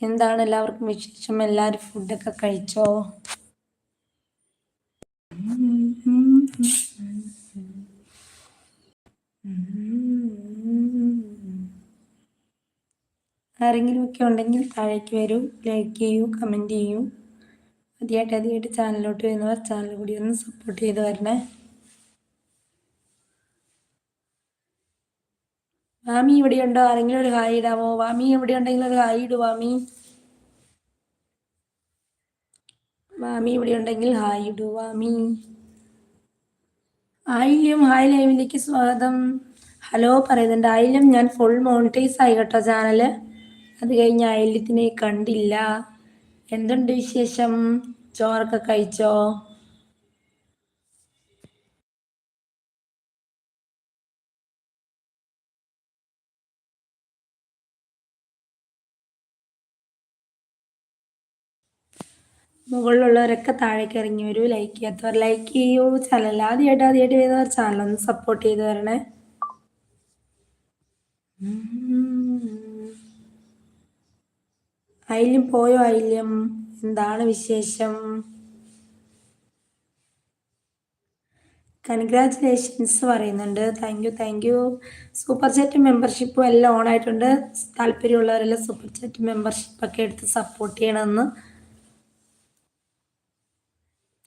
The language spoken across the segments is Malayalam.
എന്താണ് എല്ലാവർക്കും വിശേഷം? എല്ലാവരും ഫുഡൊക്കെ കഴിച്ചോ? ആരെങ്കിലും ഒക്കെ ഉണ്ടെങ്കിൽ താഴേക്ക് വരൂ ലൈക്ക് ചെയ്യൂ കമന്റ് ചെയ്യൂ. ആദ്യമായിട്ട് ആദ്യമായിട്ട് ചാനലിലോട്ട് വരുന്നവർ ചാനൽ കൂടി ഒന്ന് സപ്പോർട്ട് ചെയ്ത് വരണേ. വാമി ഇവിടെ ഉണ്ടോ? ആരെങ്കിലും ഒരു ഹായ് ഇടാമോ? വാമി എവിടെ ഉണ്ടെങ്കിൽ ഒരു ഹായ് ഇടു വാമി വാമി ഇവിടെ ഉണ്ടെങ്കിൽ ഹായ് ഇടു വാമി ആയില്യം ഹായ് ലൈവിലേക്ക് സ്വാഗതം. ഹലോ പറയുന്നുണ്ട്. ആയില്യം ഞാൻ ഫുൾ മോണിറ്റൈസ് ആയി കേട്ടോ ചാനൽ അത് കഴിഞ്ഞ് ആയില്യത്തിനെ കണ്ടില്ല. എന്തുണ്ട് വിശേഷം? ചോറൊക്കെ കഴിച്ചോ? മുകളിലുള്ളവരൊക്കെ താഴേക്ക് ഇറങ്ങി വരൂ. ലൈക്ക് ചെയ്യാത്തവർ ലൈക്ക് ചെയ്യൂ. ചാനൽ ആദ്യമായിട്ട് ആദ്യമായിട്ട് വരുന്നവർ ചാനലൊന്ന് സപ്പോർട്ട് ചെയ്ത് തരണേ അയിലും പോയോ അയിലും? എന്താണ് വിശേഷം? കൺഗ്രാറ്റുലേഷൻസ് പറയുന്നുണ്ട്. Thank you thank you super chat മെമ്പർഷിപ്പും എല്ലാം ഓൺ ആയിട്ടുണ്ട്. താല്പര്യമുള്ളവരെല്ലാം സൂപ്പർ ചാറ്റ് മെമ്പർഷിപ്പൊക്കെ എടുത്ത് സപ്പോർട്ട് ചെയ്യണമെന്ന്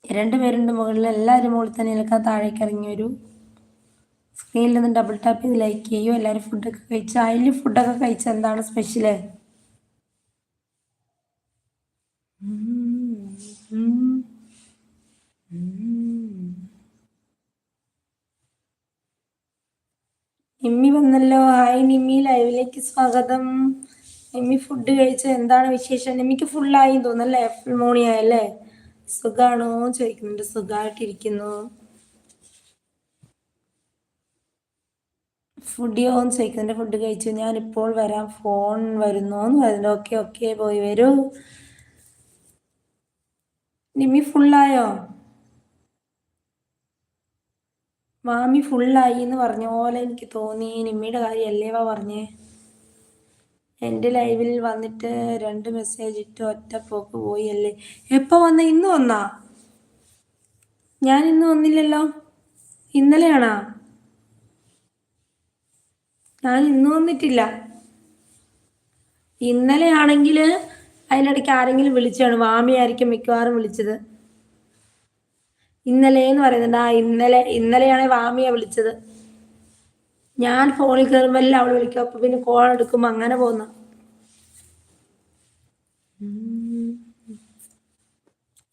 രണ്ട് പേരുണ്ട് മുകളിൽ. എല്ലാവരും മുകളിൽ തന്നെ. നിൽക്കാൻ താഴേക്ക് ഇറങ്ങി വരൂ. സ്ക്രീനിൽ നിന്ന് ഡബിൾ ടാപ്പ് ചെയ്ത് ലൈക്ക് ചെയ്യൂ. എല്ലാവരും ഫുഡൊക്കെ കഴിച്ചു. അതിൽ ഫുഡൊക്കെ കഴിച്ച എന്താണ് സ്പെഷ്യൽ നിമ്മി വന്നല്ലോ. ഹായ് നിമ്മി. ലൈവിലേക്ക് സ്വാഗതം. നിമ്മി ഫുഡ് കഴിച്ച എന്താണ് വിശേഷം? നിമ്മിക്ക് ഫുള്ളായി തോന്നല്ലേ ഫുൾ മോണിയായല്ലേ സുഖാണോ ചോദിക്കുന്നുണ്ട്. സുഖമായിട്ടിരിക്കുന്നു ഫുഡിയോ എന്ന് ചോദിക്കുന്നുണ്ട്. ഫുഡ് കഴിച്ചു. ഞാനിപ്പോൾ വരാം. ഫോൺ വരുന്നു എന്ന് പറയുന്നുണ്ട്. ഓക്കെ ഓക്കെ പോയി വരൂ. നിമ്മി ഫുള്ളായോ മാമി ഫുള്ളായി എന്ന് പറഞ്ഞ പോലെ എനിക്ക് തോന്നി. നിമ്മിയുടെ കാര്യമല്ലേ വാ പറഞ്ഞേ? എന്റെ ലൈവിൽ വന്നിട്ട് രണ്ട് മെസ്സേജ് ഇട്ട് ഒറ്റ പോക്ക് പോയി അല്ലേ എപ്പോ വന്ന? ഇന്ന് വന്നാ? ഞാൻ ഇന്ന് വന്നില്ലല്ലോ. ഇന്നലെയാണാ? ഞാൻ ഇന്ന് വന്നിട്ടില്ല. ഇന്നലെയാണെങ്കിൽ അതിനിടയ്ക്ക് ആരെങ്കിലും വിളിച്ചാണ്. വാമിയായിരിക്കും മിക്കവാറും വിളിച്ചത്. ഇന്നലെ എന്ന് പറയുന്നുണ്ട്. ആ ഇന്നലെ ഇന്നലെയാണ് വാമിയ വിളിച്ചത്. ഞാൻ ഫോണിൽ കയറുമ്പോൾ അവൾ വിളിക്കും അപ്പൊ പിന്നെ കോൾ എടുക്കുമ്പോ അങ്ങനെ പോന്ന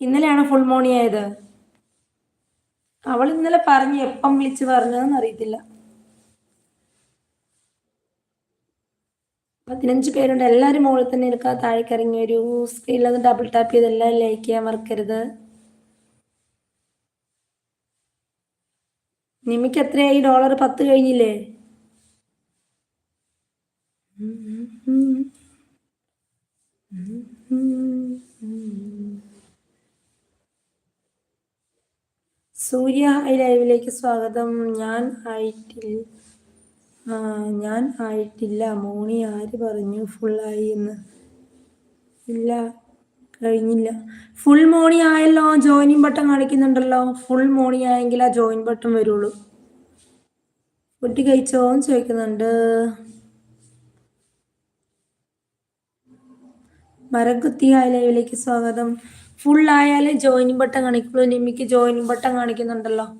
ഇന്നലെയാണ് ഫുൾ മോണി ആയത്? അവൾ ഇന്നലെ പറഞ്ഞു എപ്പം വിളിച്ച് പറഞ്ഞതെന്ന് അറിയത്തില്ല. പതിനഞ്ച് പേരുണ്ട്. എല്ലാരും മുകളിൽ തന്നെ എടുക്കുക താഴേക്ക് ഇറങ്ങി ഒരു സ്ക്രീനിൽ ഡബിൾ ടാപ്പ് ചെയ്ത് എല്ലാം ലൈക്ക് ചെയ്യാൻ മറക്കരുത്. നിമിക്ക് എത്രയായി ഡോളർ പത്ത് കഴിഞ്ഞില്ലേ? സൂര്യ ഹൈ ലൈവിലേക്ക് സ്വാഗതം. ഞാൻ ആയിട്ടില്ല ഞാൻ ആയിട്ടില്ല. മോണി ആര് പറഞ്ഞു? ഫുള്ളായി എന്ന്. ഇല്ല. കഴിഞ്ഞില്ല. ഫുൾ മോണി ആയല്ലോ ജോയിനിങ് ബട്ടൺ കാണിക്കുന്നുണ്ടല്ലോ. ഫുൾ മോണി ആയെങ്കിൽ ആ ജോയിൻ ബട്ടൺ വരുള്ളൂ. കുട്ടി കഴിച്ചോ ചോദിക്കുന്നുണ്ട്. മരക്കുത്തി ആയ ലൈവിലേക്ക് സ്വാഗതം. ഫുൾ ആയാലേ ജോയിനിങ് ബട്ടൺ കാണിക്കുള്ളൂ. നിമിക്ക് ജോയിനിങ് ബട്ടൺ കാണിക്കുന്നുണ്ടല്ലോ.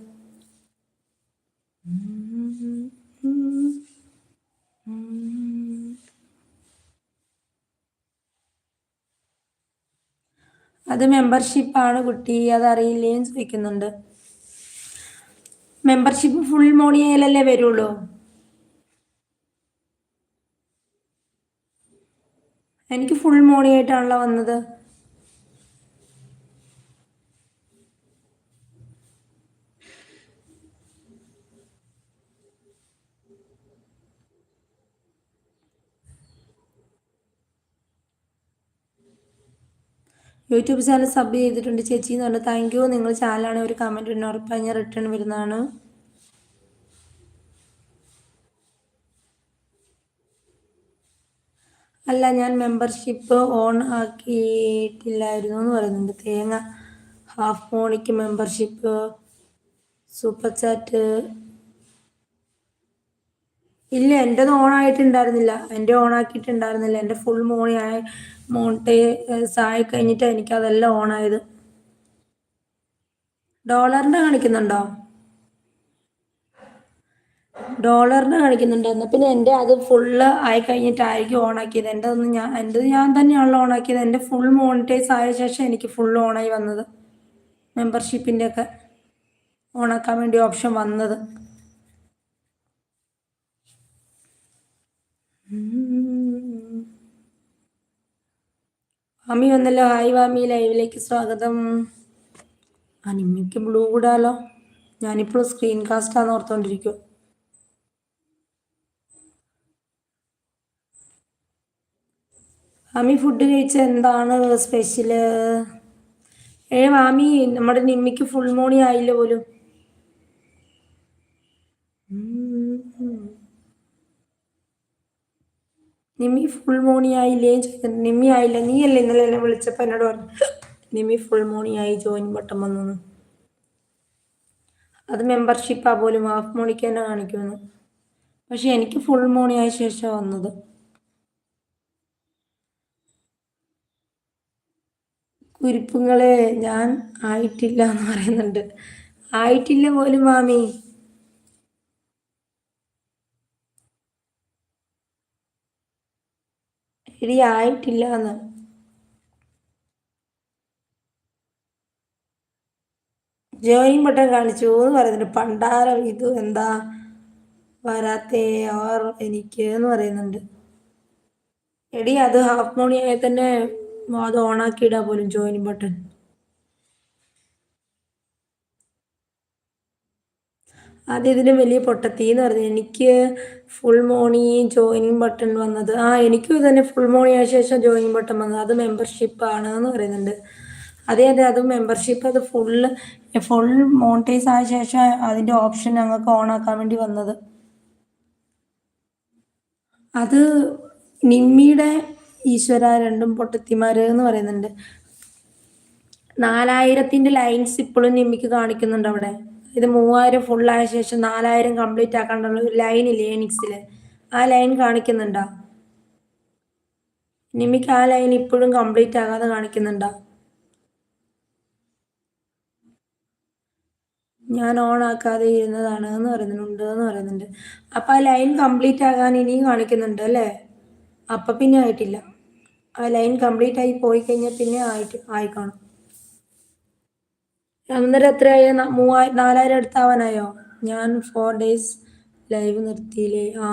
അത് മെമ്പർഷിപ്പാണ് കുട്ടി അതറിയില്ലേന്ന് ചോദിക്കുന്നുണ്ട്. മെമ്പർഷിപ്പ് ഫുൾ മോണിയയിലല്ലേ വരുള്ളൂ? എനിക്ക് ഫുൾ മോണിയായിട്ടാണല്ലോ വന്നത്. യൂട്യൂബ് ചാനൽ സബ് ചെയ്തിട്ടുണ്ട്. ചേച്ചി എന്ന് പറഞ്ഞു താങ്ക് യു നിങ്ങൾ ചാനലാണ് ഒരു കമന്റ് ഉണ്ട് ഉറപ്പായി ഞാൻ റിട്ടേൺ വരുന്നതാണ്. അല്ല ഞാൻ മെമ്പർഷിപ്പ് ഓൺ ആക്കിയിട്ടില്ലായിരുന്നു എന്ന് പറയുന്നുണ്ട്. തേങ്ങ ഹാഫ് മോണിക്ക് മെമ്പർഷിപ്പ് സൂപ്പർ ചാറ്റ് ഇല്ല എന്റെത് ഓൺ ആയിട്ടുണ്ടായിരുന്നില്ല. എന്റെ ഓൺ ആക്കിയിട്ടുണ്ടായിരുന്നില്ല. എന്റെ ഫുൾ മോണി ആയി മോണിട്ടേ സായി കഴിഞ്ഞിട്ട് എനിക്ക് അതെല്ലാം ഓൺ ആയത്. ഡോളറിന്റെ കാണിക്കുന്നുണ്ടോ? ഡോളറിന് കാണിക്കുന്നുണ്ട്. എന്നാൽ പിന്നെ എന്റെ അത് ഫുള്ള് ആയി കഴിഞ്ഞിട്ടായിരിക്കും ഓൺ ആക്കിയത്. എന്റെ ഒന്ന് ഞാൻ എന്റെ ഞാൻ തന്നെയാണല്ലോ ഓൺ ആക്കിയത്. എന്റെ ഫുൾ മോണിറ്റൈസ് ആയ ശേഷം എനിക്ക് ഫുൾ ഓണായി വന്നത്. മെമ്പർഷിപ്പിന്റെ ഒക്കെ ഓണാക്കാൻ വേണ്ടി ഓപ്ഷൻ വന്നത്. വാമി വന്നല്ലോ. ഹായ് വാമി. ലൈവിലേക്ക് സ്വാഗതം. അനിമ്മയ്ക്ക് ബ്ലൂ കൂടാലോ? ഞാനിപ്പോൾ സ്ക്രീൻ കാസ്റ്റാന്ന് ഓർത്തുകൊണ്ടിരിക്കും മാമി ഫുഡ് കഴിച്ച എന്താണ് സ്പെഷ്യൽ ഏ മാമി നമ്മുടെ നിമ്മിക്ക് ഫുൾ മോണി ആയില്ല പോലും. നിമ്മി ഫുൾ മോണി ആയില്ലേ? നിമ്മി ആയില്ല? നീ അല്ലേ ഇന്നലെ എന്നെ വിളിച്ചപ്പോൾ എന്നോട് പറഞ്ഞു നിമ്മി ഫുൾ മോണി ആയി ജോയിൻ ബട്ടൺ വന്നു അത് മെമ്പർഷിപ്പാ പോലും ഹാഫ് മോണിക്ക് തന്നെ കാണിക്കുന്നു പക്ഷെ എനിക്ക് ഫുൾ മോണി ആയ ശേഷം വന്നത്. കുരിപ്പുങ്ങളെ ഞാൻ ആയിട്ടില്ല എന്ന് പറയുന്നുണ്ട്. ആയിട്ടില്ല പോലും മാമി. എടി ആയിട്ടില്ല എന്ന് ജോയിൻ ബട്ടൺ കാണിച്ചു എന്ന് പറയുന്നുണ്ട്. പണ്ടാരം ഇത് എന്താ വരാത്തേ ഓർ എനിക്ക് എന്ന് പറയുന്നുണ്ട്. എടി അത് ഹാഫ് മോണിയായി തന്നെ അത് ഓണാക്കിയിടാ പോലും ജോയിൻ ബട്ടൺ. ആദ്യം ഇതിന് വലിയ പൊട്ടത്തി എന്ന് പറഞ്ഞു. എനിക്ക് ഫുൾ മോണി ജോയിനിങ് ബട്ടൺ വന്നത്. ആ എനിക്കും തന്നെ ഫുൾ മോണി ആയ ശേഷം ജോയിനിങ് ബട്ടൺ വന്നത്. അത് മെമ്പർഷിപ്പ് ആണ് എന്ന് പറയുന്നുണ്ട്. അതെ അതെ അത് മെമ്പർഷിപ്പ് അത് ഫുള്ള് ഫുൾ മോണിറ്റൈസ് ആയ ശേഷം അതിന്റെ ഓപ്ഷൻ ഞങ്ങൾക്ക് ഓൺ ആക്കാൻ വേണ്ടി വന്നത്. അത് നിമ്മിയുടെ ഈശ്വര രണ്ടും പൊട്ടത്തിമാര് എന്ന് പറയുന്നുണ്ട്. നാലായിരത്തിന്റെ ലൈൻസ് ഇപ്പോഴും നിമ്മിക്ക് കാണിക്കുന്നുണ്ട് അവിടെ. ഇത് മൂവായിരം ഫുള്ളായ ശേഷം നാലായിരം കംപ്ലീറ്റ് ആക്കാണ്ടുള്ള ഒരു ലൈൻ ഇല്ലേ എനിക്സിൽ ആ ലൈൻ കാണിക്കുന്നുണ്ടോ? നിമിക്ക് ആ ലൈൻ ഇപ്പോഴും കംപ്ലീറ്റ് ആകാതെ കാണിക്കുന്നുണ്ടോ? ഞാൻ ഓൺ ആക്കാതെ ഇരുന്നതാണ് എന്ന് പറയുന്നുണ്ട് എന്ന് പറയുന്നുണ്ട്. അപ്പൊ ആ ലൈൻ കംപ്ലീറ്റ് ആകാൻ ഇനിയും കാണിക്കുന്നുണ്ട് അല്ലേ? അപ്പൊ പിന്നെ ആയിട്ടില്ല. ആ ലൈൻ കംപ്ലീറ്റ് ആയി പോയി കഴിഞ്ഞാൽ പിന്നെ ആയിട്ട് ആയി കാണും അന്നേരം എത്രയായ? മൂവായിരം നാലായിരം അടുത്താവാനായോ? ഞാൻ ഫോർ ഡേയ്സ് ലൈവ് നിർത്തിയില്ലേ? ആ.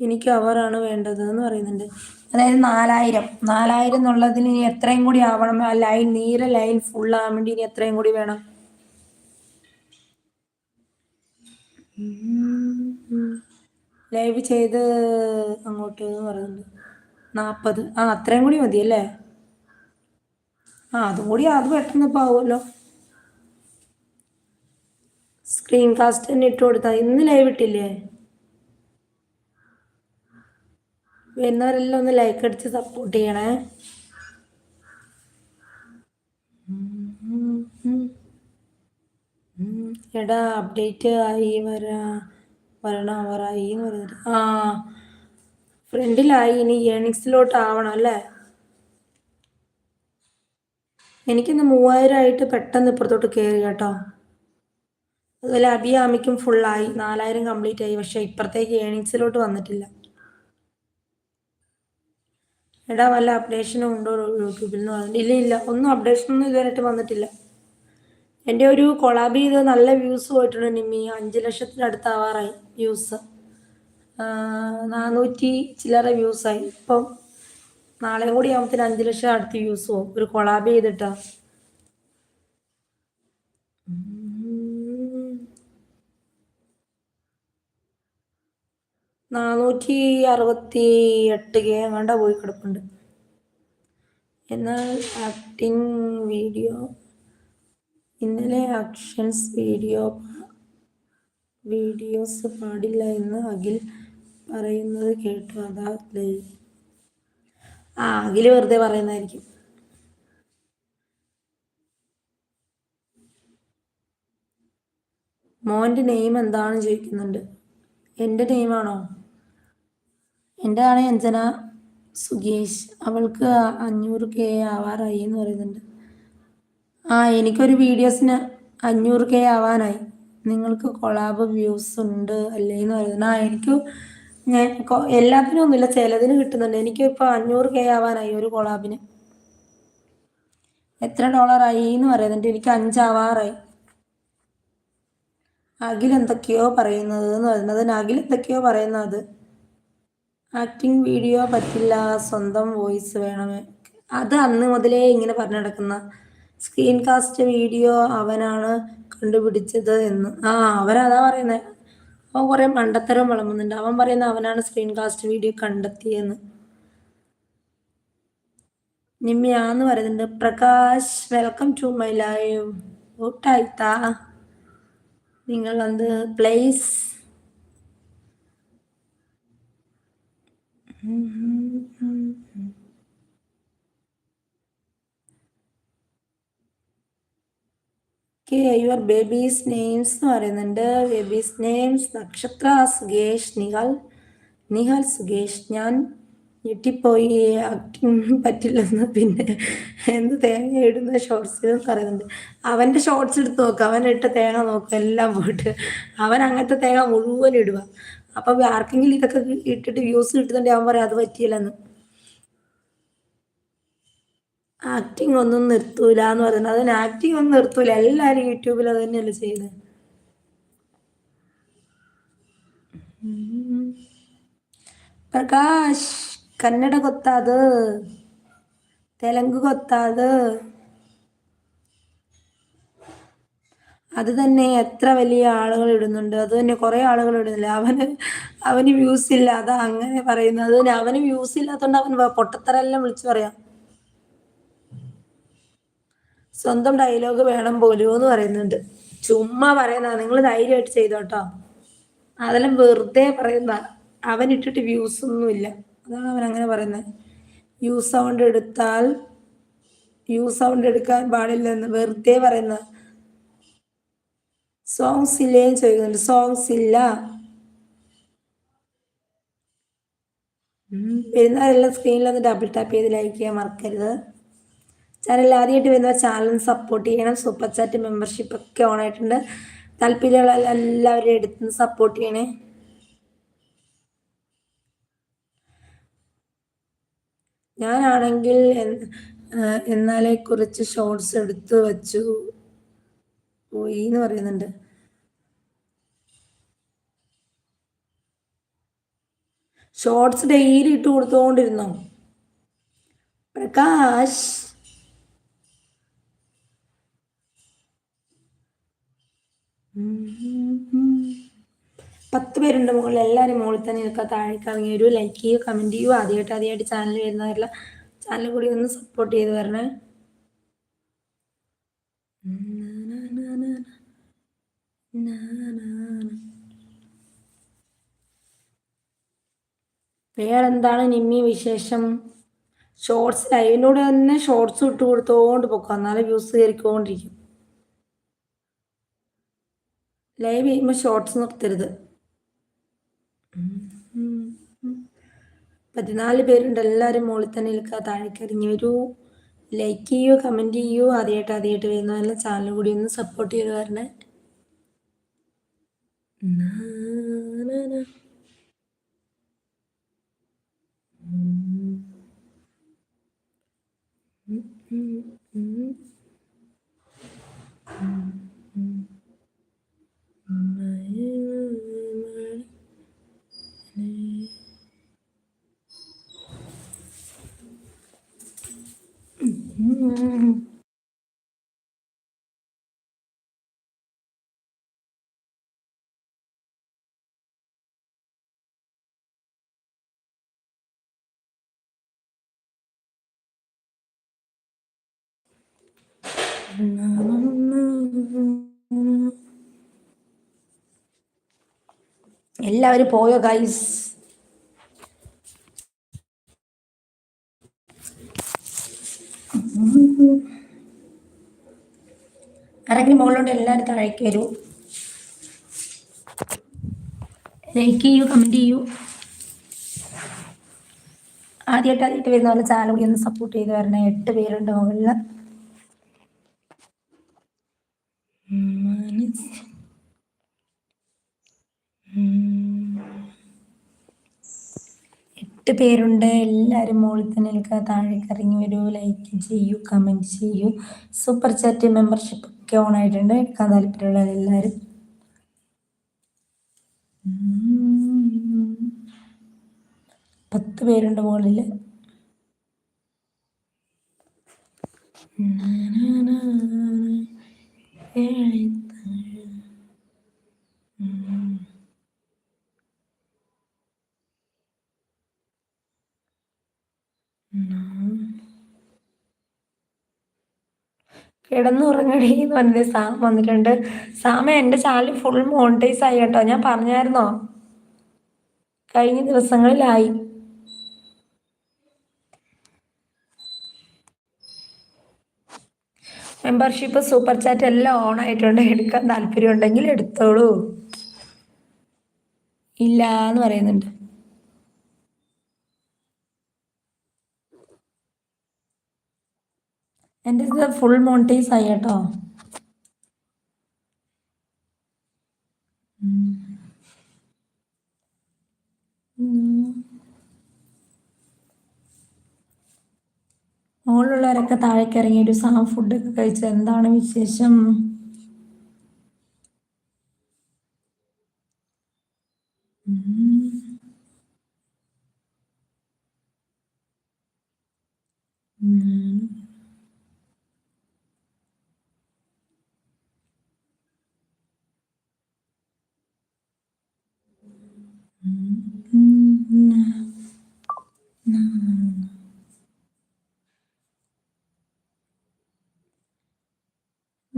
എനിക്ക് അവറാണ് വേണ്ടത് എന്ന് പറയുന്നുണ്ട്. അതായത് നാലായിരം. നാലായിരം എന്നുള്ളതിന് ഇനി എത്രയും കൂടി ആവണം? ആ ലൈൻ നീല ലൈൻ ഫുൾ ആവാൻ വേണ്ടി ഇനി എത്രയും കൂടി വേണം? ലൈവ് ചെയ്ത് അങ്ങോട്ട് എന്ന് പറയുന്നുണ്ട്. നാൽപ്പത് ആ അത്രയും കൂടി മതി അല്ലേ ആ അതും കൂടി അത് പെട്ടെന്ന് ഇപ്പോൾ ആവുമല്ലോ സ്ക്രീൻ കാസ്റ്റ് തന്നെ ഇട്ട് കൊടുത്താൽ ഇന്ന് ലൈവ് ഇട്ടില്ലേ? വരുന്നവരെല്ലാം ഒന്ന് ലൈക്ക് അടിച്ച് സപ്പോർട്ട് ചെയ്യണേ. എടാ അപ്ഡേറ്റ് ആയി വരാ. വരണം അവറായി എന്ന് ആ ഫ്രണ്ടിലായി ഇനി ഏണിങ്സിലോട്ട് ആവണം അല്ലേ? എനിക്കിന്ന് മൂവായിരം ആയിട്ട് പെട്ടെന്ന് ഇപ്പുറത്തോട്ട് കയറി കേട്ടോ. അതുപോലെ അഭിയാമിക്കും ഫുള്ളായി നാലായിരം കംപ്ലീറ്റ് ആയി. പക്ഷെ ഇപ്പുറത്തേക്ക് ഏണിങ്സിലോട്ട് വന്നിട്ടില്ല. എടാ വല്ല അപ്ഡേഷനും ഉണ്ടോ യൂട്യൂബിൽ നിന്ന് പറഞ്ഞിട്ട്? ഇല്ല ഇല്ല. ഒന്നും അപ്ഡേഷനൊന്നും ഇതുവരെയായിട്ട് വന്നിട്ടില്ല. എന്റെ ഒരു കൊളാബ് ചെയ്ത് നല്ല വ്യൂസ് പോയിട്ടുണ്ട് നിമ്മി. അഞ്ച് ലക്ഷത്തിനടുത്താവാറായി വ്യൂസ് നാനൂറ്റി ചില്ലറ വ്യൂസായി ഇപ്പം നാളെ കൂടി ആകുമ്പത്തിന് അഞ്ച് ലക്ഷം അടുത്ത് വ്യൂസ് പോകും ഒരു കൊളാബ് ചെയ്തിട്ടാ. നാനൂറ്റി അറുപത്തി എട്ട് കെ വേണ്ട പോയി കിടപ്പുണ്ട്. എന്നാൽ ആക്ടിങ് വീഡിയോ ഇന്നലെ ആക്ഷൻസ് വീഡിയോ വീഡിയോസ് പാടില്ല എന്ന് അഖിൽ പറയുന്നത് കേട്ടു അതാ ലൈവ് ആ അഖിൽ വെറുതെ പറയുന്നതായിരിക്കും. മോന്റെ നെയിം എന്താണ് ചോദിക്കുന്നുണ്ട്. എന്റെ നെയിമാണോ എന്റെ ആണ് അഞ്ജന സുഗേഷ്. അവൾക്ക് അഞ്ഞൂറ് കെ ആവാറായി എന്ന് പറയുന്നുണ്ട്. ആ എനിക്കൊരു വീഡിയോസിന് അഞ്ഞൂറ് കെ ആവാനായി. നിങ്ങൾക്ക് കൊളാബ് വ്യൂസ് ഉണ്ട് അല്ലേ എന്ന് പറയുന്നത് ആ എനിക്ക് എല്ലാത്തിനും ഒന്നുമില്ല. ചിലതിന് കിട്ടുന്നുണ്ട്. എനിക്ക് ഇപ്പോൾ അഞ്ഞൂറ് കെ ആവാനായി ഒരു കൊളാബിന് എത്ര ഡോളറായി എന്ന് പറയുന്നുണ്ട് എനിക്ക് അഞ്ചാവാറായി. അഖിൽ എന്തൊക്കെയോ പറയുന്നത് എന്ന് പറയുന്നത്. അഖിൽ എന്തൊക്കെയോ പറയുന്നത് ആക്ടിങ് വീഡിയോ പറ്റില്ല. സ്വന്തം വോയിസ് വേണമേ അത് അന്ന് മുതലേ ഇങ്ങനെ പറഞ്ഞു നടക്കുന്ന സ്ക്രീൻ കാസ്റ്റ് വീഡിയോ അവനാണ് കണ്ടുപിടിച്ചത് എന്ന്. ആ അവരതാ പറയുന്നത് അവൻ കുറേ മണ്ടത്തരം വിളമ്പുന്നുണ്ട്. അവൻ പറയുന്ന അവനാണ് സ്ക്രീൻ കാസ്റ്റ് വീഡിയോ കണ്ടെത്തിയെന്ന്. നിമ്മിയാന്ന് പറയുന്നുണ്ട് Prakash welcome to my live ഊട്ടായിത്താ നിങ്ങൾ വന്ന് please okay your babies names എന്ന് പറയുന്നുണ്ട്. ബേബീസ് നെയിംസ് നക്ഷത്ര സുകേഷ് നിഹാൽ. നിഹാൽ സുകേഷ് ഞാൻ ഞെട്ടിപ്പോയി. ആക്ടിങ് പറ്റില്ലെന്ന് പിന്നെ എന്ത് തേങ്ങ ഇടുന്ന ഷോർട്സ് എന്ന് പറയുന്നുണ്ട്. അവന്റെ ഷോർട്സ് എടുത്ത് നോക്കുക അവൻ ഇട്ട തേങ്ങ നോക്കുക എല്ലാം പോയിട്ട് അവൻ അങ്ങനത്തെ തേങ്ങ മുഴുവൻ ഇടുക. അപ്പം ആർക്കെങ്കിലും ഇതൊക്കെ ഇട്ടിട്ട് വ്യൂസ് കിട്ടുന്നുണ്ടെങ്കിൽ അവൻ പറയാം അത് പറ്റിയില്ലെന്ന്. ആക്ടിങ് ഒന്നും നിർത്തൂല എന്ന് പറയുന്നത്. അതിന് ആക്ടിങ് ഒന്നും നിർത്തൂല. എല്ലാവരും യൂട്യൂബിൽ അത് തന്നെയല്ലേ ചെയ്യുന്നത് പ്രകാശ് കന്നഡ കൊത്താത്. തെലുങ്ക് കൊത്താത്. അത് തന്നെ എത്ര വലിയ ആളുകൾ ഇടുന്നുണ്ട്. അത് തന്നെ കുറേ ആളുകൾ ഇടുന്നില്ല. അവന് അവന് വ്യൂസ് ഇല്ല അതാ അങ്ങനെ പറയുന്നത്. അവന് വ്യൂസ് ഇല്ലാത്തതുകൊണ്ട് അവൻ പൊട്ടത്തരെല്ലാം വിളിച്ചു പറയാം. സ്വന്തം ഡയലോഗ് വേണം പോലും എന്ന് പറയുന്നുണ്ട്. ചുമ്മാ പറയുന്ന നിങ്ങൾ ധൈര്യമായിട്ട് ചെയ്തോട്ടോ. അതെല്ലാം വെറുതെ പറയുന്ന അവൻ ഇട്ടിട്ട് വ്യൂസ് ഒന്നുമില്ല. അതാണ് അവൻ അങ്ങനെ പറയുന്നത്. യൂ സൗണ്ട് എടുത്താൽ യൂ സൗണ്ട് എടുക്കാൻ പാടില്ലെന്ന് വെറുതെ പറയുന്ന സോങ്സ് ഇല്ലേന്ന് ചോദിക്കുന്നുണ്ട്. സോങ്സ് ഇല്ല. പെരുന്നാളെല്ലാം സ്ക്രീനിൽ ഒന്ന് ഡബിൾ ടാപ്പ് ചെയ്ത് ലൈക്ക് ചെയ്യാൻ മറക്കരുത്. ചാനൽ ആദ്യമായിട്ട് വരുന്ന ചാനൽ സപ്പോർട്ട് ചെയ്യണം. സൂപ്പർ ചാറ്റ് മെമ്പർഷിപ്പ് ഒക്കെ ഓൺ ആയിട്ടുണ്ട്. താല്പര്യമുള്ള എല്ലാവരും എടുത്ത് സപ്പോർട്ട് ചെയ്യണേ. ഞാനാണെങ്കിൽ എന്നാലേ കുറച്ച് ഷോർട്സ് എടുത്ത് വച്ചു പോയി എന്ന് പറയുന്നുണ്ട്. ഷോർട്സ് ഡെയിലി ഇട്ട് കൊടുത്തുകൊണ്ടിരുന്നോ പ്രകാശ്. പത്ത് പേരുണ്ട് മുകളിൽ. എല്ലാവരും മുകളിൽ തന്നെ നിൽക്കുക. താഴേക്ക് ഇറങ്ങി ഒരു ലൈക്ക് ചെയ്യുക കമന്റ് ചെയ്യുക. ആദ്യമായിട്ട് ആദ്യമായിട്ട് ചാനൽ വരുന്നവരെല്ലാം ചാനൽ കൂടി ഒന്ന് സപ്പോർട്ട് ചെയ്ത് വരണേ. വേറെന്താണ് നിമ്മി വിശേഷം? ഷോർട്സ് ലൈവിലൂടെ തന്നെ ഷോർട്സ് ഇട്ട് കൊടുത്തോണ്ട് പോക്കാം. എന്നാലും വ്യൂസ് കയറിക്കൊണ്ടിരിക്കും ലൈവ് ചെയ്യുമ്പോൾ ഷോർട്സ് നിർത്തരുത്. പതിനാല് പേരുണ്ട്. എല്ലാവരും മുകളിൽ തന്നെ നിൽക്കുക. താഴേക്ക് ഇറങ്ങി വരൂ. ലൈക്ക് ചെയ്യൂ കമന്റ് ചെയ്യൂ ആദ്യമായിട്ട് ആദ്യമായിട്ട് വരുന്ന ചാനൽ കൂടി ഒന്ന് സപ്പോർട്ട് ചെയ്ത് വരണേ. Mm-hmm. No, no. എല്ലാവരും പോയോ ഗൈസ് ആരെങ്കിലും മുകളിലോട്ട് എല്ലാവരും താഴേക്ക് വരൂ. ലൈക്ക് ചെയ്യൂ കമന്റ് ചെയ്യൂ. ആദ്യമായിട്ട് ആദ്യമായിട്ട് വരുന്ന പോലെ ചാനൽ കൂടി ഒന്ന് സപ്പോർട്ട് ചെയ്ത് വരണേ. എട്ട് പേരുണ്ട് മുകളിൽ എട്ട് പേരുണ്ട്. എല്ലാവരും മുകളിൽ തന്നെ നിൽക്കുക. താഴേക്ക് ഇറങ്ങി വരൂ ലൈക്ക് ചെയ്യൂ കമന്റ് ചെയ്യൂ. സൂപ്പർ ചാറ്റ് മെമ്പർഷിപ്പ് ഒക്കെ ഓൺ ആയിട്ടുണ്ട്. എടുക്കാൻ താല്പര്യമുള്ള എല്ലാവരും പത്ത് പേരുണ്ട് മുകളിൽ കിടന്നുറങ്ങടി എന്ന് പറഞ്ഞത് സാം വന്നിട്ടുണ്ട്. സാമ എന്റെ ചാനൽ ഫുൾ മോണിറ്റൈസ് ആയി കേട്ടോ. ഞാൻ പറഞ്ഞായിരുന്നോ? കഴിഞ്ഞ ദിവസങ്ങളിലായി. മെമ്പർഷിപ്പ് സൂപ്പർ ചാറ്റ് എല്ലാം ഓൺ ആയിട്ടുണ്ട്. എടുക്കാൻ താല്പര്യം ഉണ്ടെങ്കിൽ എടുത്തോളൂ. ഇല്ല എന്ന് പറയുന്നുണ്ട്. എന്റെ ഇത് ഫുൾ മോണിറ്റൈസ് ആയി കേട്ടോ മുകളിലുള്ളവരൊക്കെ താഴേക്ക് ഇറങ്ങി ഒരു സാ ഫുഡൊക്കെ കഴിച്ച് എന്താണ് വിശേഷം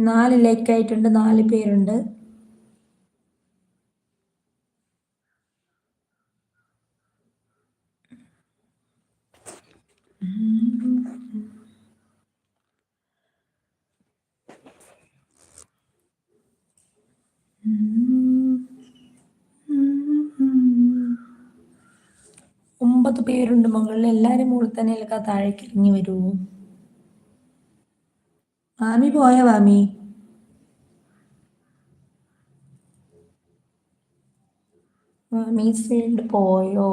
നാല് ലൈക്ക് ആയിട്ടുണ്ട് നാല് പേരുണ്ട്. ഒമ്പത് പേരുണ്ട് മകളിൽ. എല്ലാവരും മുകളിൽ തന്നെ താഴേക്ക് ഇറങ്ങി വരുമോ മാമി പോയ മാമി മാമി സൈഡ് പോയോ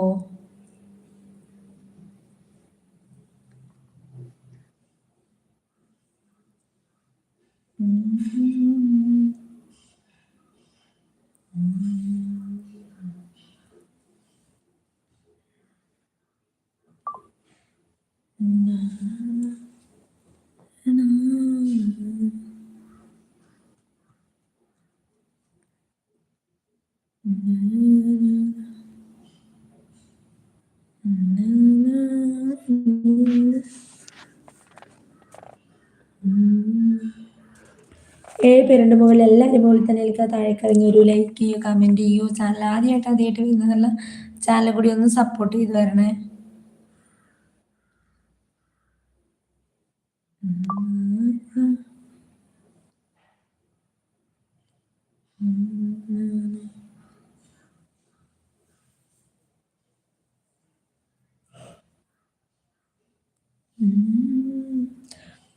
ഏഴ് പേരുണ്ട്. മുകളിൽ എല്ലാവരും മുകളിൽ തന്നെ എനിക്ക് താഴെ ഇറങ്ങി ഒരു ലൈക്ക് ചെയ്യുക കമന്റ് ചെയ്യുക ചാനൽ ആദ്യമായിട്ട് ആദ്യമായിട്ട് വരുന്നതല്ല ചാനൽ കൂടി ഒന്ന് സപ്പോർട്ട് ചെയ്ത് വരണേ.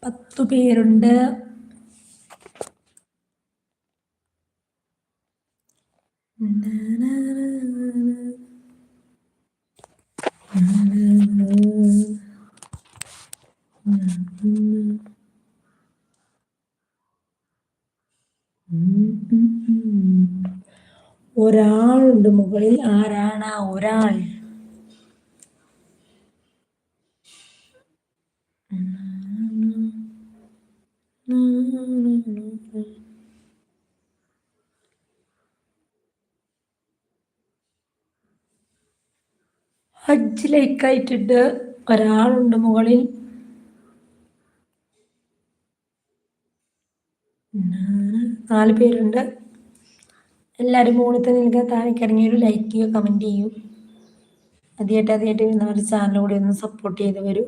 പത്തു പേരുണ്ട്. ഒരാളുണ്ട് മുകളിൽ ആരാണ് ആ ഒരാൾ? ഹജ്ജിലേക്ക് ആയിട്ടിട്ട് ഒരാളുണ്ട് മുകളിൽ. നാല് പേരുണ്ട്. എല്ലാവരും മുകളിൽ തന്നെ നിൽക്കുക താഴേക്ക് ഒരു ലൈക്ക് ചെയ്യുക കമന്റ് ചെയ്യൂ. ആദ്യമായിട്ട് ആദ്യമായിട്ട് വരുന്നവരുടെ ചാനൽ കൂടി ഒന്ന് സപ്പോർട്ട് ചെയ്ത് വരൂ.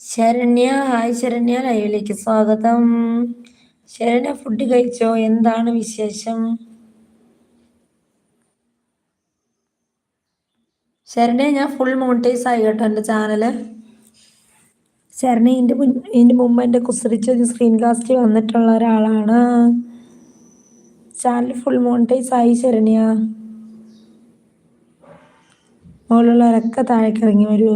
ശരണ്യ ഹായ് ശരണ്യ ലൈവിലേക്ക് സ്വാഗതം. ശരണ്യ ഫുഡ് കഴിച്ചോ? എന്താണ് വിശേഷം? ശരണ്യ ഞാൻ ഫുൾ മോണിറ്റൈസ് ആയി കേട്ടോ എന്റെ ചാനൽ ശരണെ മുൻ ഇതിന്റെ മുമ്പ് എന്റെ കുസൃതിച്ചൊരു സ്ക്രീൻ കാസ്റ്റ് വന്നിട്ടുള്ള ഒരാളാണ്. ചാനൽ ഫുൾ മോണിറ്റൈസ് ആയി ശരണ്യ. മുകളിലുള്ളവരൊക്കെ താഴേക്കിറങ്ങി വരൂ.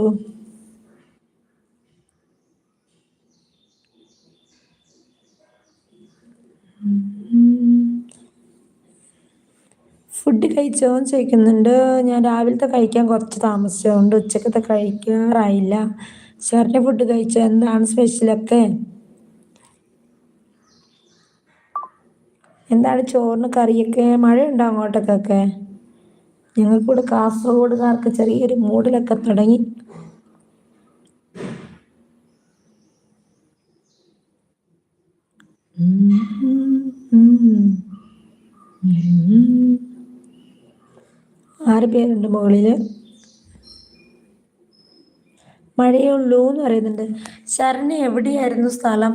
ഫുഡ് കഴിച്ചോ എന്ന് ചോദിക്കുന്നുണ്ട്. ഞാൻ രാവിലത്തെ കഴിക്കാൻ കുറച്ച് താമസിച്ചതുകൊണ്ട് ഉച്ചക്കത്തെ കഴിക്കാറായില്ല. ചേർന്ന ഫുഡ് കഴിച്ചോ? എന്താണ് സ്പെഷ്യലൊക്കെ എന്താണ് ചോറിന് കറിയൊക്കെ? മഴയുണ്ടോ അങ്ങോട്ടൊക്കെ ഞങ്ങൾക്കിവിടെ കാസർഗോഡുകാർക്ക് ചെറിയൊരു മൂടിലൊക്കെ തുടങ്ങി. ആറ് പേരുണ്ട് മുകളിൽ മഴയേ എന്ന് പറയുന്നുണ്ട്. ശരണ എവിടെയായിരുന്നു സ്ഥലം?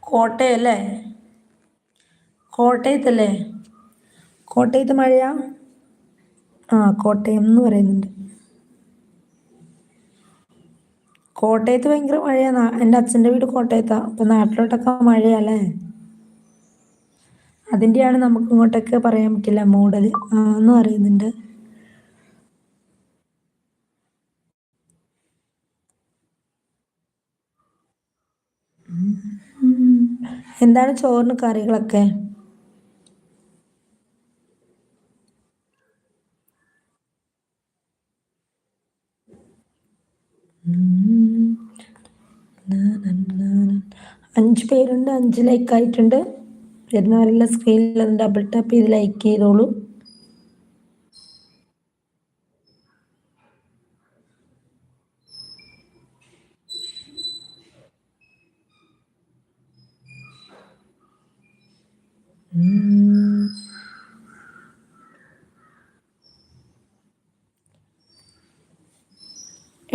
കോട്ടയല്ലേ കോട്ടയത്തല്ലേ? കോട്ടയത്ത് മഴയാ? ആ കോട്ടയം എന്ന് പറയുന്നുണ്ട്. കോട്ടയത്ത് ഭയങ്കര മഴയാണ് എന്റെ അച്ഛന്റെ വീട് കോട്ടയത്താണ് അപ്പം നാട്ടിലോട്ടൊക്കെ മഴയല്ലേ അതിന്റെയാണ് നമുക്ക് ഇങ്ങോട്ടൊക്കെ പറയാൻ പറ്റില്ല മൂടൽ എന്ന് പറയുന്നുണ്ട് എന്താണ് ചോറിന് കറികളൊക്കെ? അഞ്ച് പേരുണ്ട് അഞ്ച് ലൈക്ക് ആയിട്ടുണ്ട്. വരുന്നവരെല്ലാം സ്ക്രീനിൽ ഡബിൾ ടാപ്പ് ചെയ്ത് ലൈക്ക് ചെയ്തോളൂ.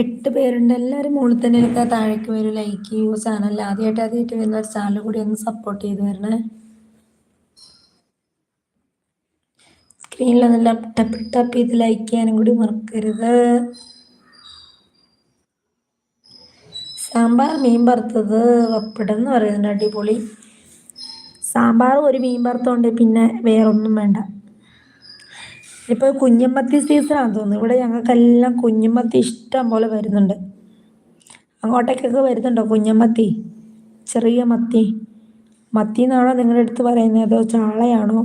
എട്ട് പേരുണ്ട്. എല്ലാവരും മുകളിൽ തന്നെ എടുക്കുക താഴേക്ക് വരും ലൈക്ക് ചെയ്യൂ. ചാനൽ ആദ്യമായിട്ട് ആദ്യമായിട്ട് വരുന്ന ഒരു ചാനൽ കൂടി ഒന്ന് സപ്പോർട്ട് ചെയ്ത് വരണേ. സ്ക്രീനിൽ നല്ല ടപ്പ് ടപ്പ് ചെയ്ത് ലൈക്ക് ചെയ്യാനും കൂടി മറക്കരുത്. സാമ്പാർ മീൻ വറുത്തത് പപ്പടം എന്ന് പറയുന്നുണ്ട് അടിപൊളി. സാമ്പാർ ഒരു മീൻ വറുത്തോണ്ട് പിന്നെ വേറൊന്നും വേണ്ട. ഇപ്പോൾ കുഞ്ഞമ്മത്തി സീസണാണെന്ന് തോന്നുന്നു. ഇവിടെ ഞങ്ങൾക്കെല്ലാം കുഞ്ഞമ്മത്തി ഇഷ്ടം പോലെ വരുന്നുണ്ട്. അങ്ങോട്ടേക്കൊക്കെ വരുന്നുണ്ടോ കുഞ്ഞമ്മത്തി ചെറിയ മത്തി. മത്തി എന്നാണോ നിങ്ങളുടെ അടുത്ത് പറയുന്നത്? അതോ ചാളയാണോ?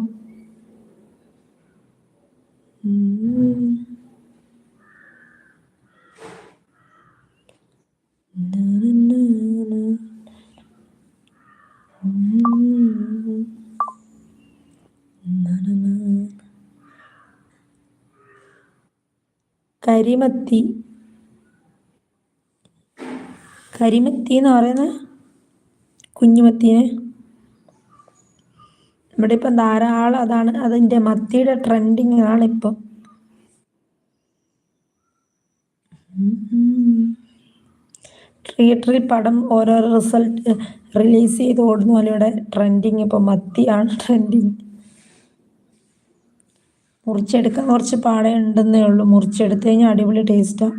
കരിമത്തി. കരിമത്തി എന്ന് പറയുന്നത് കുഞ്ഞുമത്തീനെ. ഇവിടെ ഇപ്പം ധാരാളം അതാണ് അതിന്റെ മത്തിയുടെ ട്രെൻഡിങ് ആണ് ഇപ്പം. തിയേറ്ററിൽ പടം ഓരോ റിസൾട്ട് റിലീസ് ചെയ്ത് ഓടുന്ന. പോലെ ഇവിടെ ട്രെൻഡിങ് ഇപ്പം മത്തിയാണ് ട്രെൻഡിങ് മുറിച്ചെടുക്കാൻ കുറച്ച് പാടേ ഉണ്ടെന്നേ ഉള്ളൂ. മുറിച്ചെടുത്ത് കഴിഞ്ഞാൽ അടിപൊളി ടേസ്റ്റാണ്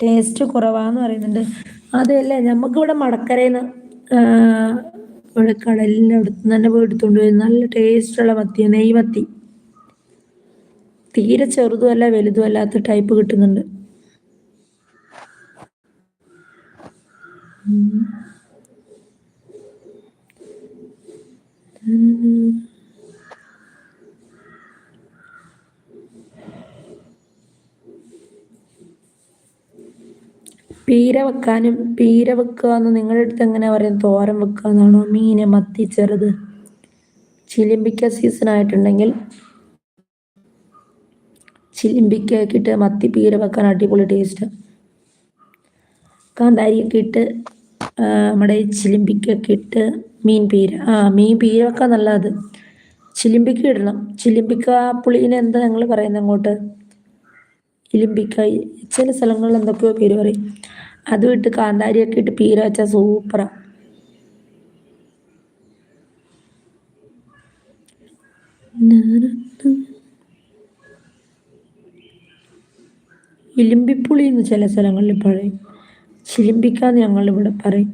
ടേസ്റ്റ് കുറവാന്ന് പറയുന്നുണ്ട്. അതല്ലേ നമുക്കിവിടെ മടക്കരയിൽ നിന്ന് ഇവിടെ കടലിനടുത്ത് തന്നെ പോയി എടുത്തുകൊണ്ട് പോയി. നല്ല ടേസ്റ്റുള്ള മത്തി നെയ് മത്തി. തീരെ ചെറുതുമല്ല വലുതും അല്ലാത്ത ടൈപ്പ് കിട്ടുന്നുണ്ട്. പീര വെക്കാനും പീര വെക്കുക എന്ന് നിങ്ങളുടെ അടുത്ത് എങ്ങനെ പറയും തോരൻ വെക്കുക എന്നാണോ മീന് മത്തി ചെറുത്. ചിലിമ്പിക്ക സീസൺ ആയിട്ടുണ്ടെങ്കിൽ ചിലിമ്പിക്കയൊക്കെ മത്തി പീര വെക്കാൻ അടിപൊളി ടേസ്റ്റ് കാന്താരിയൊക്കെ ഇട്ട് നമ്മുടെ ചിലിമ്പിക്കൊക്കെ ഇട്ട് മീൻ പീര. ആ മീൻ പീര വെക്കാൻ നല്ലത്. ചിലിമ്പിക്ക ഇടണം. ചിലിമ്പിക്ക പുളീനെ എന്താ ഞങ്ങൾ പറയുന്നത് അങ്ങോട്ട്? ഇലിമ്പിക്ക. ചില സ്ഥലങ്ങളിൽ എന്തൊക്കെയോ പേര് പറയും. അതും ഇട്ട് കാന്താരിയൊക്കെ ഇട്ട് പീര വെച്ചാൽ സൂപ്പറാണ് ഇലിമ്പിപ്പുളി എന്ന് ചില സ്ഥലങ്ങളിൽ പറയും. ചിലിമ്പിക്കാന്ന് ഞങ്ങളിവിടെ പറയും.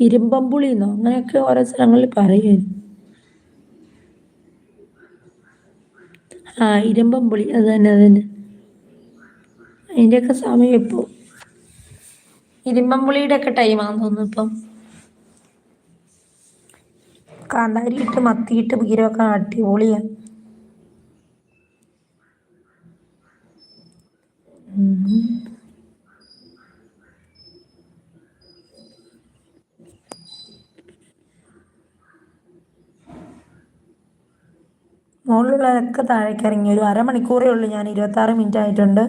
ഇരുമ്പമ്പുളി എന്നോ അങ്ങനെയൊക്കെ ഓരോ സ്ഥലങ്ങളിൽ പറയും ആ ഇരുമ്പമ്പുളി. അത് തന്നെ അത് തന്നെ. അതിന്റെയൊക്കെ സമയം ഇപ്പോൾ ഇരുമ്പമ്പുളിയുടെ ഒക്കെ ടൈമാണെന്ന് തോന്നുന്നു ഇപ്പം. കാന്താരി ഇട്ട് മത്തിയിട്ട് പീരമൊക്കെ അടിപൊളിയാണ് മുകളിലുള്ളതൊക്കെ താഴേക്ക് ഇറങ്ങി ഒരു അരമണിക്കൂറേ ഉള്ളൂ ഞാൻ ഇരുപത്താറ് മിനിറ്റ് ആയിട്ടുണ്ട്.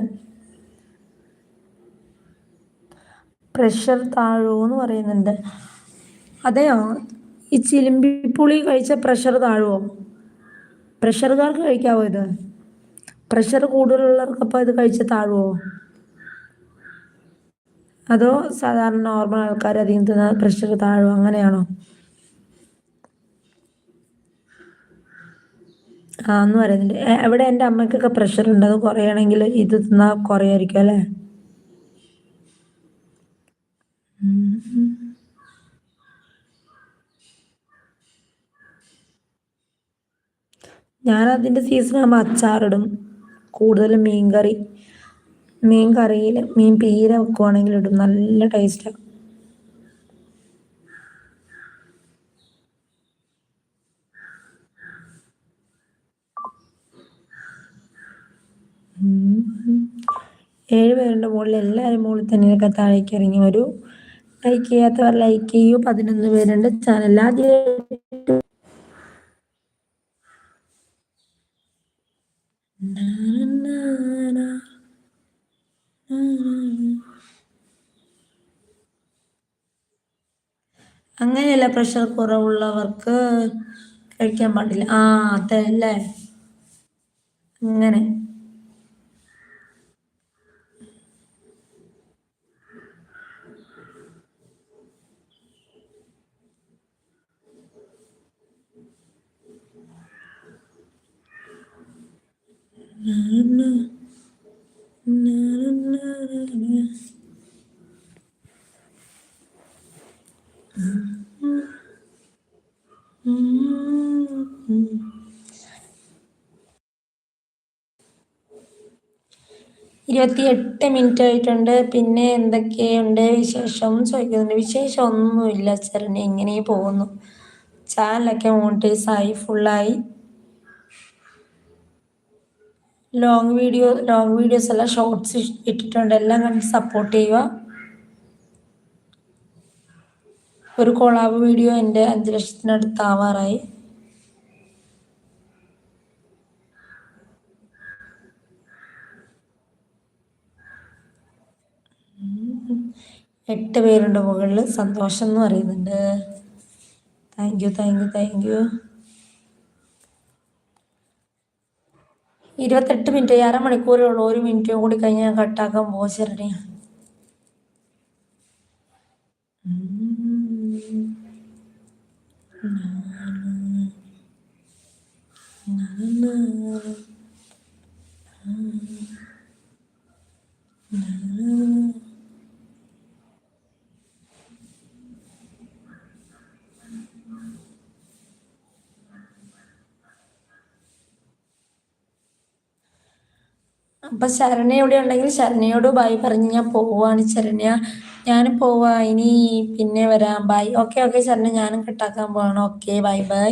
പ്രഷർ താഴുമെന്ന് പറയുന്നുണ്ട്. അതെയോ ഈ ചിലിമ്പിപ്പുളി കഴിച്ച പ്രഷർ താഴുമോ പ്രഷറുകാർക്ക് കഴിക്കാവോ ഇത്? പ്രഷർ കൂടുതലുള്ളവർക്കപ്പോൾ ഇത് കഴിച്ച താഴുമോ അതോ സാധാരണ നോർമൽ ആൾക്കാർ അധികം തിന്ന പ്രഷർ താഴുമോ അങ്ങനെയാണോ? ആ എന്ന് പറയുന്നുണ്ട്. എവിടെ എന്റെ അമ്മയ്ക്കൊക്കെ പ്രഷർ ഉണ്ട്? അത് കുറയണമെങ്കിൽ ഇത് തിന്നാൽ കുറയായിരിക്കും അല്ലേ? ഞാനതിന്റെ സീസണാകുമ്പോൾ അച്ചാറിടും. കൂടുതലും മീൻ കറി മീൻ കറിയിൽ മീൻ പീര വെക്കുവാണെങ്കിൽ ഇടും. നല്ല ടേസ്റ്റാണ് ഏഴ് പേരുടെ മുകളിൽ എല്ലാവരും മുകളിൽ തന്നെ താഴേക്ക് ഇറങ്ങി ഒരു ലൈക്ക് ചെയ്യാത്തവർ ലൈക്ക് ചെയ്യൂ. പതിനൊന്ന് പേരുണ്ട്. ചാനൽ ആദ്യമായിട്ട് അങ്ങനെയല്ല പ്രഷർ കുറവുള്ളവർക്ക് കഴിക്കാൻ പാടില്ല. ആ അതല്ലേ? അങ്ങനെ. ഇരുപത്തിയെട്ട് മിനിറ്റ് ആയിട്ടുണ്ട്. പിന്നെ എന്തൊക്കെയുണ്ട് വിശേഷം? ചോദിക്കുന്നുണ്ട് വിശേഷം ഒന്നുമില്ല ചെറുനെ ഇങ്ങനെ പോകുന്നു. ചാനലൊക്കെ മോട്ടേഴ്സായി ഫുള്ളായി ലോങ് വീഡിയോ ലോങ് വീഡിയോസ് എല്ലാം ഷോർട്സ് ഇട്ടിട്ടുണ്ട്. എല്ലാം കണ്ട് സപ്പോർട്ട് ചെയ്യുക. ഒരു കൊളാബ് വീഡിയോ എന്റെ അഞ്ച് ലക്ഷത്തിനടുത്ത് ആവാറായി. എട്ട് പേരുണ്ട് മുകളിൽ സന്തോഷം എന്ന് പറയുന്നുണ്ട്. Thank you thank you thank you ഇരുപത്തെട്ട് മിനിറ്റ് അരമണിക്കൂറേ ഉള്ളൂ ഒരു മിനിറ്റും കൂടി കഴിഞ്ഞ് ഞാൻ കട്ടാക്കാൻ പോച്ചരടി അപ്പം ശരണ്യ ഇവിടെ ഉണ്ടെങ്കിൽ ശരണയോട് ബൈ പറഞ്ഞ് ഞാൻ പോവാണ്. ശരണ്യ ഞാൻ പോവാ. ഇനി പിന്നെ വരാം. Bye okay okay Saranya. ഞാനും കട്ടാക്കാൻ പോവാണ്. Okay bye bye